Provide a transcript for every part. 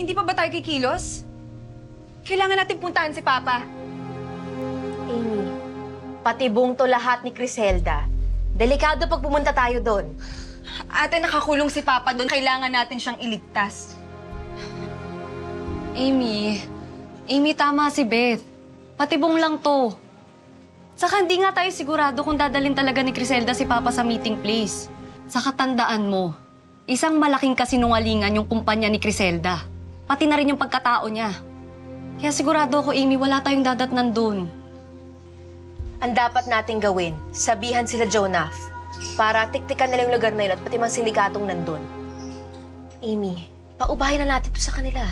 Hindi pa ba tayo kikilos? Kailangan natin puntahan si Papa. Amy, patibong to lahat ni Criselda. Delikado pag pumunta tayo doon. Ate, nakakulong si Papa doon. Kailangan natin siyang iligtas. Amy, Amy, tama si Beth. Patibong lang to. Saka hindi nga tayo sigurado kung dadalhin talaga ni Criselda si Papa sa meeting place. Saka tandaan mo, isang malaking kasinungalingan yung kumpanya ni Criselda. Pati na rin yung pagkatao niya. Kaya sigurado ako, Amy, wala tayong dadatnan doon. Ang dapat nating gawin, sabihan sila Jonah para tiktikan nila yung lugar na yun at pati mga sindikatong nandun. Amy, paubahin na natin to sa kanila.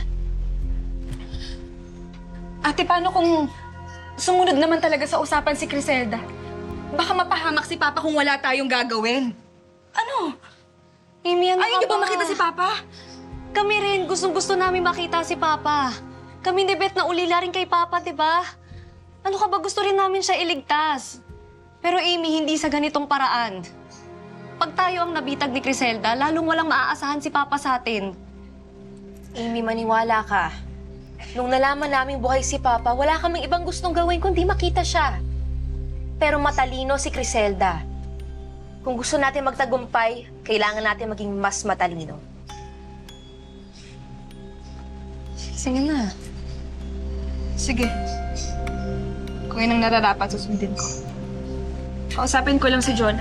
Ate, paano kung sumunod naman talaga sa usapan si Criselda? Baka mapahamak si Papa kung wala tayong gagawin. Ano? Amy, ano Ayaw ka niyo ba? makita si Papa? Kami rin, gustong-gusto namin makita si Papa. Kami ni Beth na ulila rin kay Papa, di ba? Ano ka ba, gusto rin namin siya iligtas. Pero Amy, hindi sa ganitong paraan. Pag tayo ang nabitag ni Criselda, lalong walang maaasahan si Papa sa atin. Amy, maniwala ka. Nung nalaman naming buhay si Papa, wala kaming ibang gustong gawin kundi makita siya. Pero matalino si Criselda. Kung gusto natin magtagumpay, kailangan natin maging mas matalino. Sige na. Sige. Kung yun ang nararapat, susundin ko. Kausapin ko lang si John.